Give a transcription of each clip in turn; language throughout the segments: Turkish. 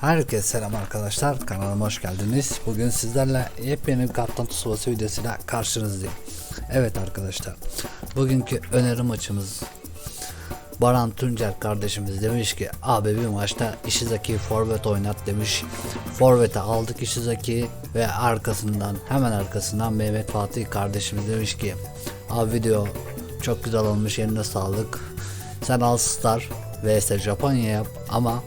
Herkese selam arkadaşlar kanalıma hoş geldiniz. Bugün sizlerle yepyeni bir Kaptan Tsubasa videosuyla karşınızdayım. Evet arkadaşlar bugünkü öneri maçımız Baran Tuncer kardeşimiz demiş ki abi bir maçta Ishizaki forvet oynat demiş. Forvet'e aldık Ishizaki ve arkasından hemen arkasından Mehmet Fatih kardeşimiz demiş ki abi video çok güzel olmuş eline sağlık. Sen All Star vs Japonya yap ama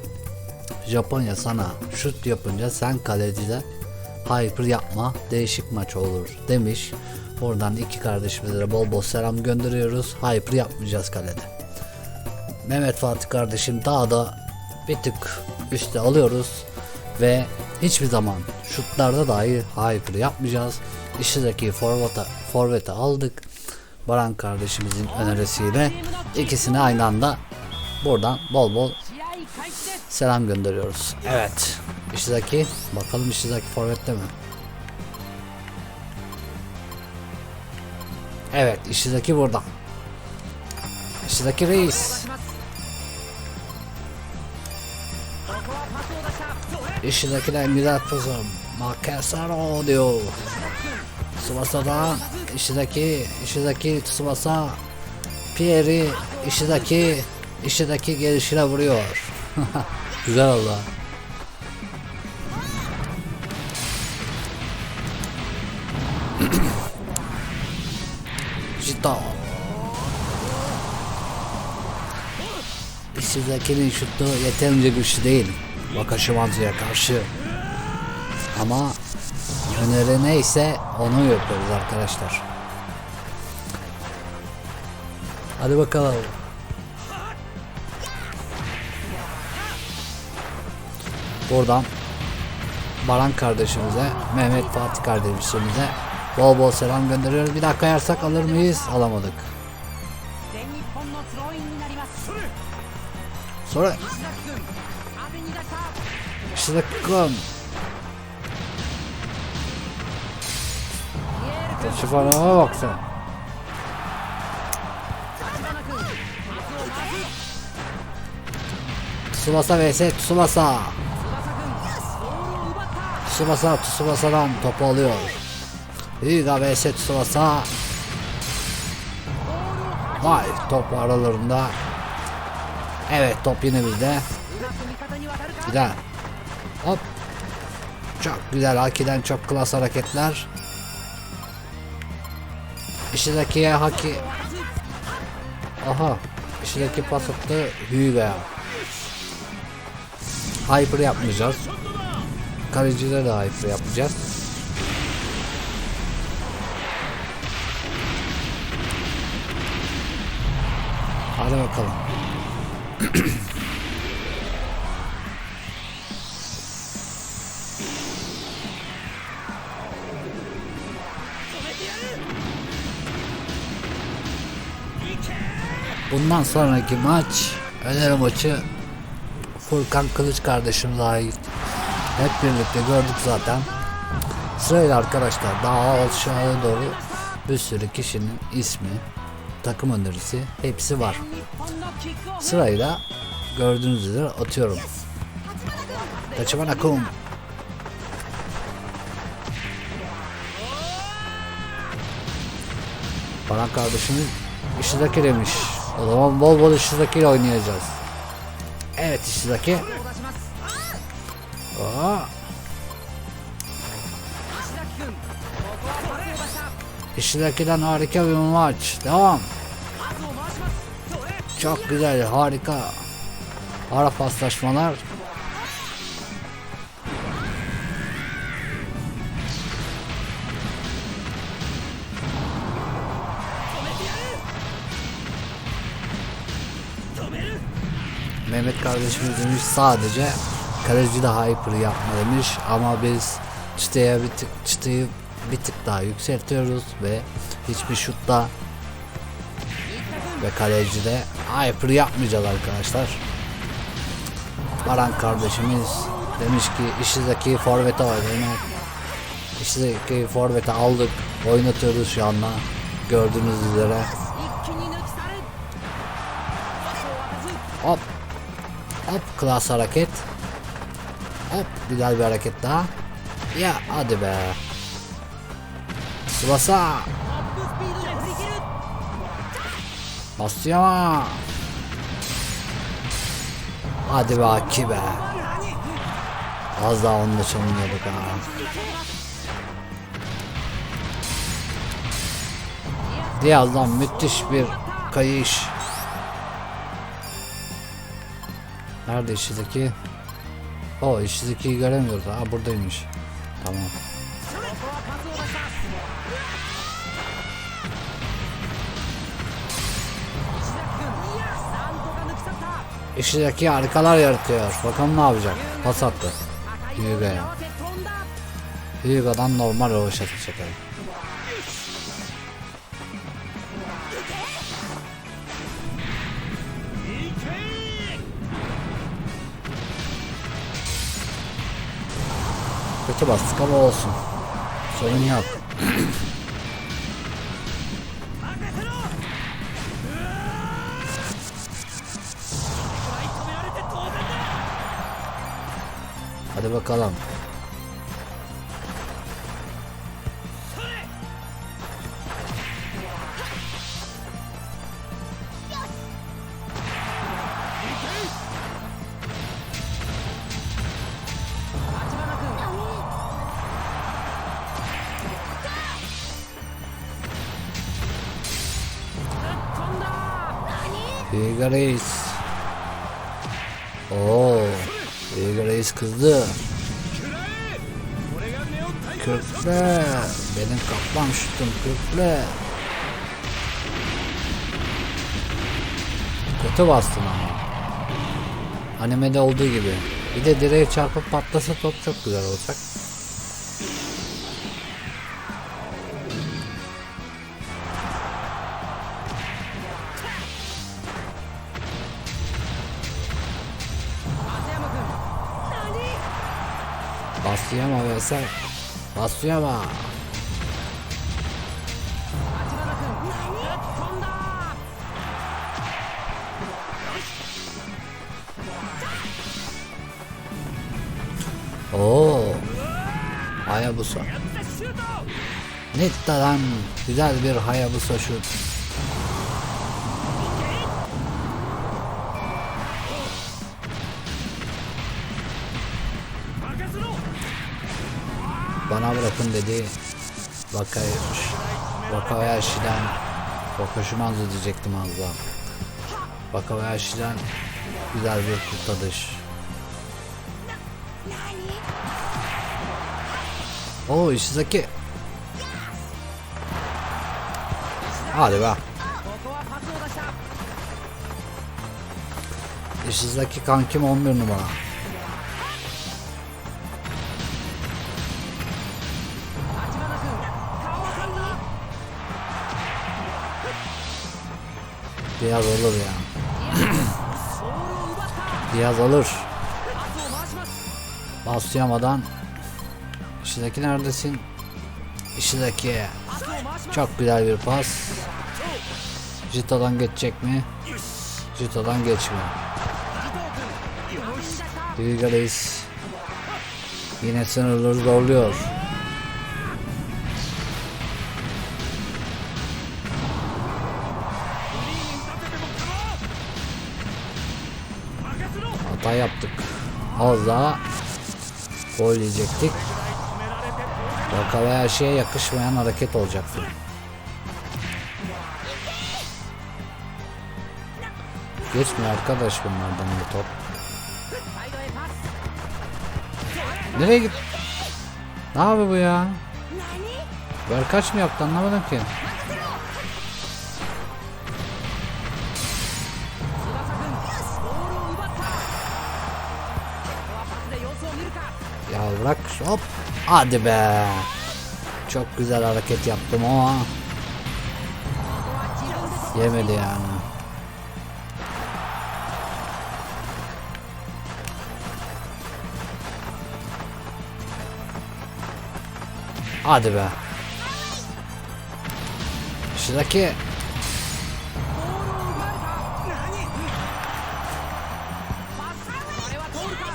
Japonya sana şut yapınca sen kalecide hyper yapma değişik maç olur demiş. Oradan iki kardeşimize bol bol selam gönderiyoruz. Hyper yapmayacağız kalede. Mehmet Fatih kardeşim daha da bir tık üste alıyoruz ve hiçbir zaman şutlarda dahi hyper yapmayacağız. İşteki forvete, forvete aldık. Baran kardeşimizin önerisiyle ikisini aynı anda buradan bol bol selam gönderiyoruz. Evet. Ishizaki. Bakalım Ishizaki forvette mi? Evet. Ishizaki burada. Ishizaki reis. Ishizaki'den güzel pozisyon. Makasaro diyor. Tsubasa'dan Ishizaki, Ishizaki, Tsubasa, Pierre'i, Ishizaki, Ishizaki gelişine vuruyor. Güzel oldu. ha. Jito. İşçidekinin şutu yeterince güçlü değil. Wakashimazu'ya karşı. Ama öneri neyse onu yapıyoruz arkadaşlar. Hadi bakalım. Buradan Baran kardeşimize, Mehmet Fatih kardeşimize bol bol selam gönderiyoruz. Bir dakika yarsak alır mıyız? Alamadık. Sonra Şıkkın Şu falan bak sen. Tsubasa vs Tsubasa Tsubasa Tsubasa'dan topu alıyor. Higa vs Tsubasa. Hayır top aralarında. Evet top yine bizde. Güzel. Hop. Çok güzel. Aki'den çok klas hareketler. İşideki Haki. Aha. İşideki pas attı. Hüga. Hyper yapmayacağız. Kalecide de hyper yapacağız. Hadi bakalım. Bundan sonraki maç öneri maçı Furkan Kılıç kardeşimize ait. Hep birlikte gördük zaten. Sırayla arkadaşlar daha aşağıya doğru bir sürü kişinin ismi, takım önerisi hepsi var. Sırayla gördüğünüz üzere atıyorum. Taçıman Akum. Baran kardeşimiz Ishizaki demiş. O zaman bol bol Ishizaki ile oynayacağız. Evet Ishizaki Aa. İşidaki'den harika bir maç. Devam. Çok güzel, harika. Ara paslaşmalar. Mehmet kardeşimizin sadece kaleci de hyper yapma demiş ama biz çıtaya bir tık, çıtayı bir tık daha yükseltiyoruz ve hiçbir şutta ve kaleci de hyper yapmayacağız arkadaşlar. Baran kardeşimiz demiş ki işinizdeki forvete oynayın. İşinizdeki forvete aldık. Oynatıyoruz şu anda. Gördüğünüz üzere. Hop. Hop klas hareket. Hop güzel bir hareket daha. Ya hadi be. Tsubasa. Masuyama. Hadi be Aki be. Az daha onu da çalınıyorduk ha. Diaz'dan müthiş bir kayış. Nerede işizdeki? O işsiz ikiyi göremiyoruz. Aa buradaymış. Tamam. İşteki harikalar yaratıyor. Bakalım ne yapacak. Pas attı. Hyuga'ya. Huga'dan normal rovaş atacak. Yani. Kötü bastık ama olsun. Sorun yok. Hadi bakalım. Hyuga Reis. Oo. Hyuga Reis kızdı. Kürkle. Benim kaplan şutum kürkle. Kötü bastın ama. Animede olduğu gibi. Bir de direğe çarpıp patlasa top çok güzel olacak. Neyse. Masuyama. Oo. Hayabusa. Nittadan güzel bir Hayabusa şut. bana bırakın dedi. Vakay, Vakayaşi'den Bakışmazdı diyecektim az daha. Vakayaşi'den güzel bir kurtarış. Oo Ishizaki. Hadi be. Ishizaki kankim 11 numara. Diaz alır ya. Diaz alır. Baslayamadan Işıdaki neredesin? Işıdaki Çok güzel bir pas Jita'dan geçecek mi? Jita'dan geçmiyor Dirigaleis Yine sınırları zorluyor Az daha gol yiyecektik. Bakalaya şeye yakışmayan hareket olacaktı. Geçmiyor arkadaş bunlardan bu top. Nereye git? Ne abi bu ya? Ver kaç mı yaptı anlamadım ki. Yavaş hop. Hadi be. Çok güzel hareket yaptım ama. Yemedi yani. Hadi be. Şuradaki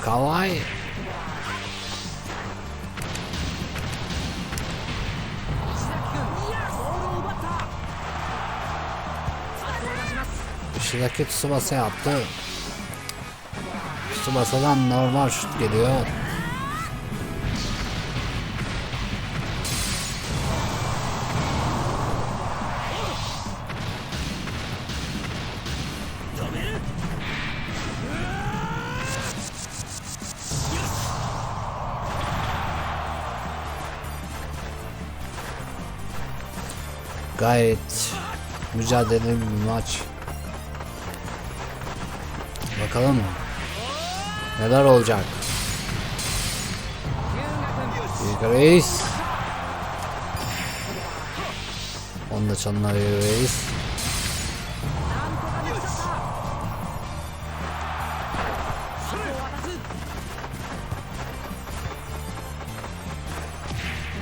Kavai Karşıdaki Tsubasa yaptı. Tsubasa'dan normal şut geliyor. Gayet mücadeleli bir maç. Bakalım neler olacak. Büyük reis. Onu da çalın reis.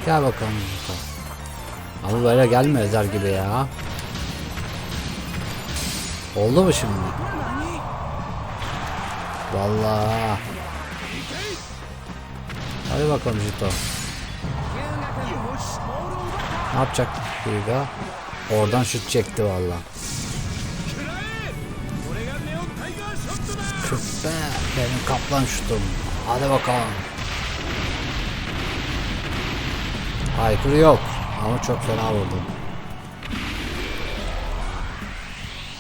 Gel bakalım. Abi böyle gelme Ezer gibi ya. Oldu mu şimdi? Vallahi. Hadi bakalım Jito. Ne yapacak Giga? Oradan şut çekti valla. Şut be. Benim kaplan şutum. Hadi bakalım. Aykırı yok. Ama çok fena vurdu.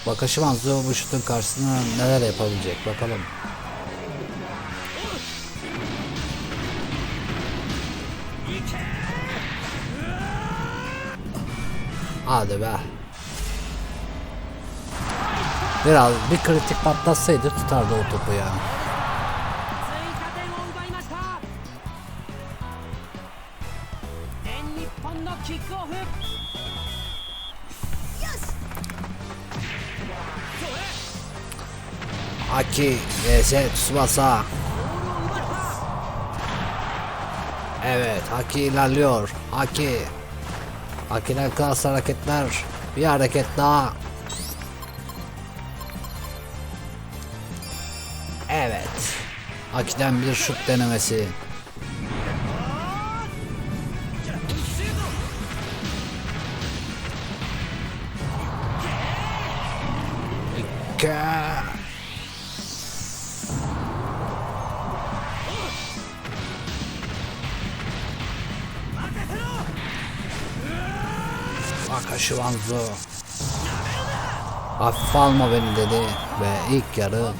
Bakışım Anzu bu şutun karşısına neler yapabilecek bakalım. Hadi be. Biraz bir kritik patlatsaydı tutardı o topu ya. Aki, YS, Tsubasa. Evet, Aki ilerliyor. Aki. Haki'den klas hareketler. Bir hareket daha. Evet. Haki'den bir şut denemesi. Wakashiwanzo Hafife alma beni dedi ve ilk yarı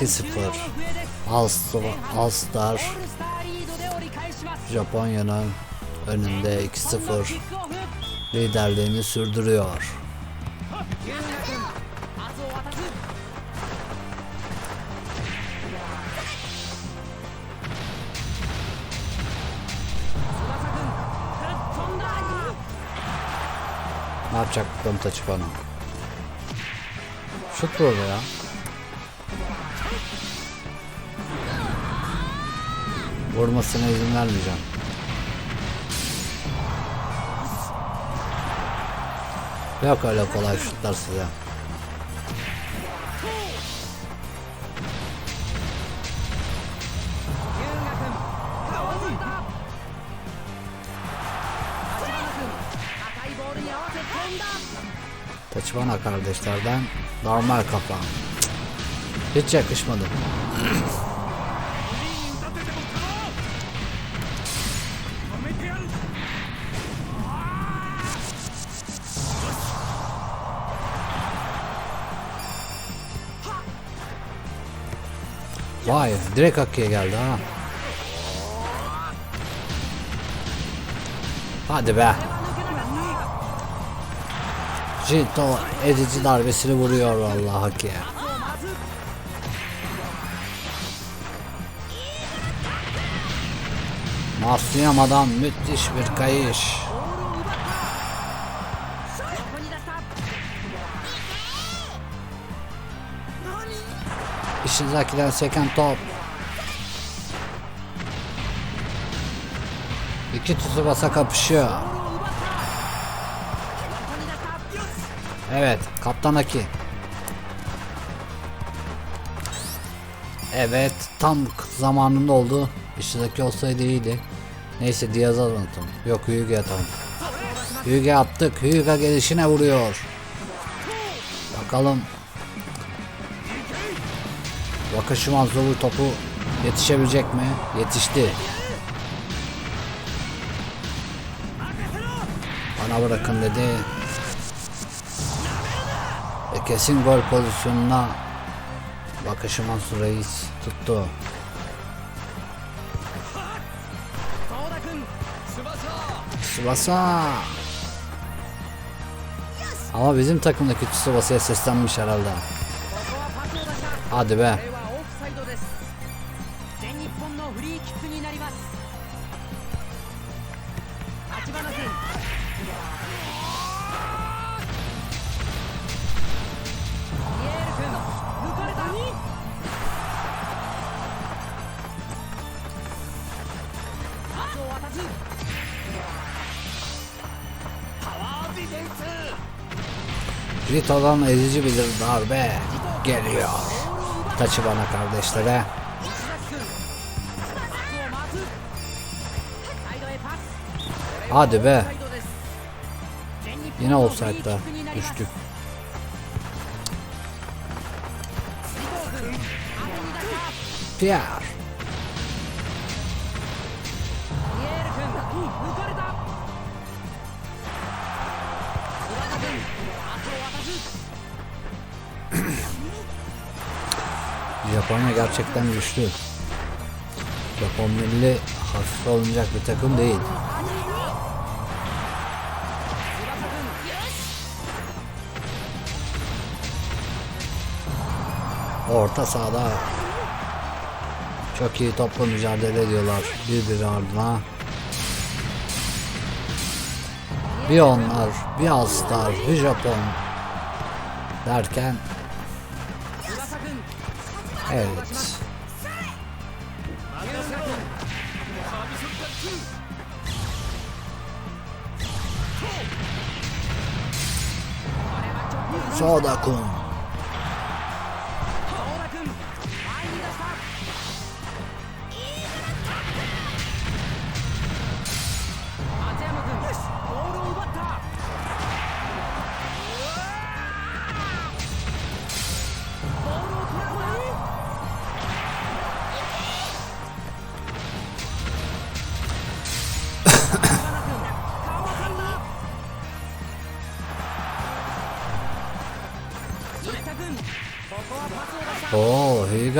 2-0 All Star, All Star オー Ne yapacak bakalım Tachibana? Şut vurdu ya. Vurmasına izin vermeyeceğim. Yok öyle kolay şutlar size. Tachibana kardeşlerden normal kafa. Hiç yakışmadı. Vay direkt Hakkı'ya geldi ha. Hadi be. Jito edici darbesini vuruyor vallahi Hakkı'ya. Masuyama'dan müthiş bir kayış. Ishizaki'den seken top. İki Tsubasa kapışıyor. Evet, Kaptan Aki. Evet, tam zamanında oldu. Ishizaki olsaydı iyiydi. Neyse Diaz'a atalım. Yok Hyuga atalım. Hyuga attık. Hyuga gelişine vuruyor. Bakalım Wakashimazu bu topu yetişebilecek mi? Yetişti. Bana bırakın dedi. Kesin gol pozisyonuna bakışı Mansur Reis tuttu. Tsubasa. Ama bizim takımdaki Tsubasa'ya seslenmiş herhalde. Hadi be. Rito'dan ezici bir darbe geliyor. Tachibana kardeşlere. Hadi be. Yine offside'da düştük. Pierre. Japonya gerçekten güçlü. Japon milli hafif alınacak bir takım değil. Orta sahada çok iyi topla mücadele ediyorlar birbiri ardına. Bir onlar, bir Astar, bir Japon derken Evet. Sağda com.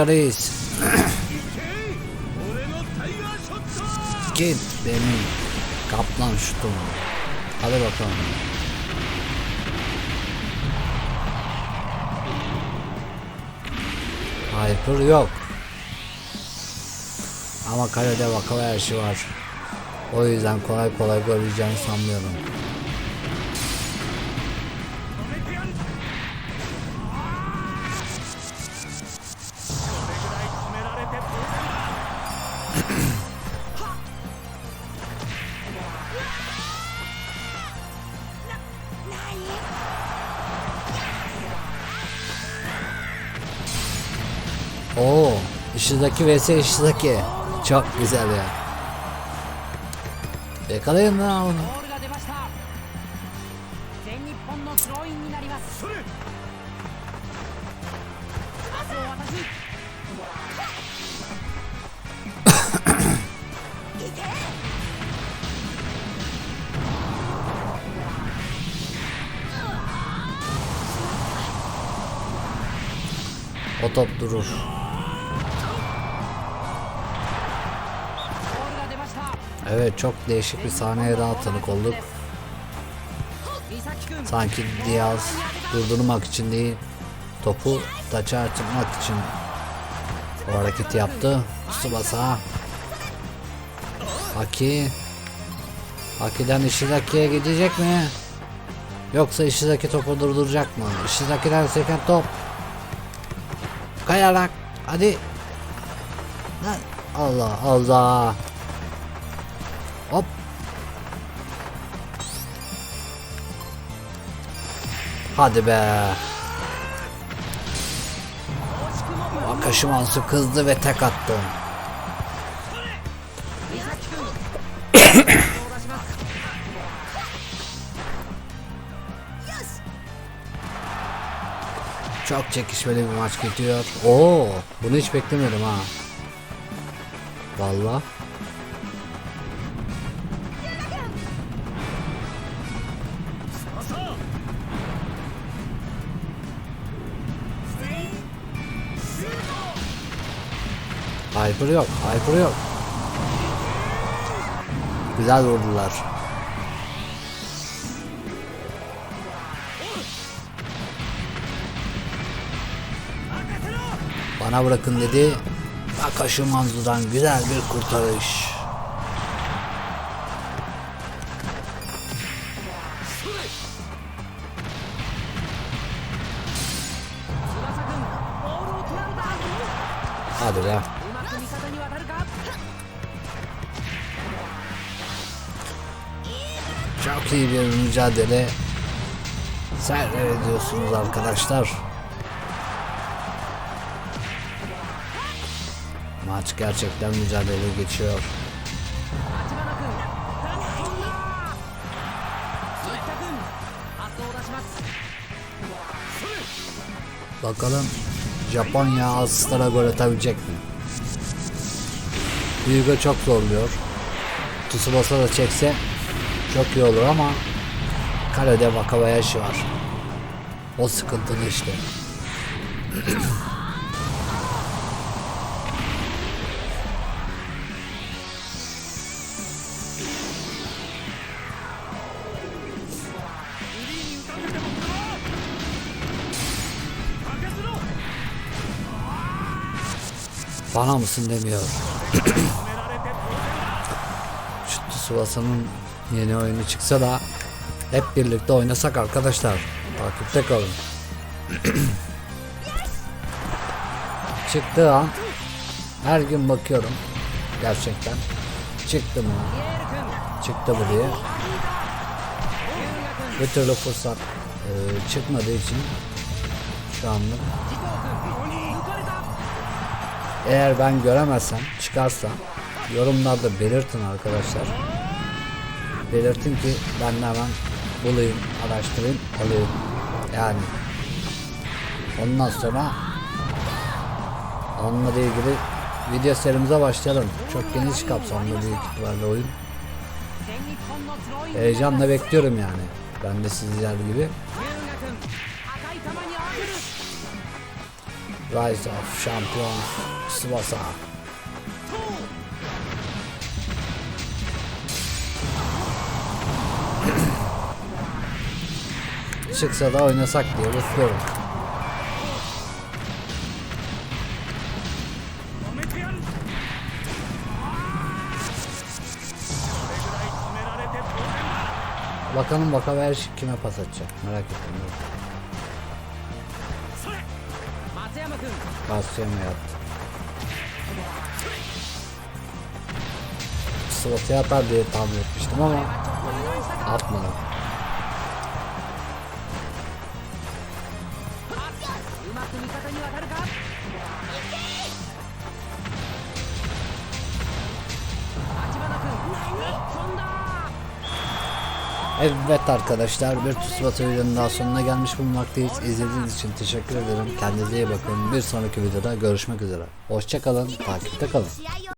Reis Git benim kaplan şutum. Hadi bakalım. Hyper yok. Ama kalede Wakabayashi var. O yüzden kolay kolay gol yiyeceğini sanmıyorum Ishizaki vs Ishizaki. Çok güzel ya. Yakalayın lan onu. ボール Evet çok değişik bir sahneye daha tanık olduk. Sanki Diaz durdurmak için değil topu taça atmak için o hareketi yaptı. Tsubasa Haki Haki'den Ishizaki'ye gidecek mi? Yoksa Ishizaki topu durduracak mı? Ishizaki'den seken top Kayarak Hadi Allah Allah Hadi be. Akashi Mansu kızdı ve tek attı. Çok çekişmeli bir maç gidiyor. Oo, bunu hiç beklemiyordum ha. Vallahi Hyper yok, hyper yok. Güzel vurdular. Bana bırakın dedi. Akaşı Manzu'dan güzel bir kurtarış. Çok iyi bir mücadele seyrediyorsunuz arkadaşlar. Maç gerçekten mücadele geçiyor. Bakalım Japonya asistara gol atabilecek mi? Yuga çok zorluyor. Tsubasa da çekse çok iyi olur ama kalede Wakabayashi var. O sıkıntılı işte. Bana mısın demiyor. Şu Tsubasa'nın Yeni oyunu çıksa da hep birlikte oynasak arkadaşlar. Takipte kalın. Çıktığı an her gün bakıyorum. Gerçekten. Çıktı mı? Çıktı mı diye. Bir türlü fırsat e, çıkmadığı için şu anlık eğer ben göremezsem çıkarsa yorumlarda belirtin arkadaşlar belirtin ki ben de hemen bulayım, araştırayım, alayım. Yani ondan sonra onunla ilgili video serimize başlayalım. Çok geniş kapsamlı büyük ihtimalle oyun. Heyecanla bekliyorum yani. Ben de sizler gibi. Rise of Champions Tsubasa çıksa da oynasak diye bekliyorum. Bakalım bakalım her şey kime pas atacak merak ettim. Basya mı yaptı? Slot'a atar diye tahmin etmiştim ama atmadım. Evet arkadaşlar bir pusula videonun daha sonuna gelmiş bulunmaktayız. İzlediğiniz için teşekkür ederim. Kendinize iyi bakın. Bir sonraki videoda görüşmek üzere. Hoşçakalın. Takipte kalın.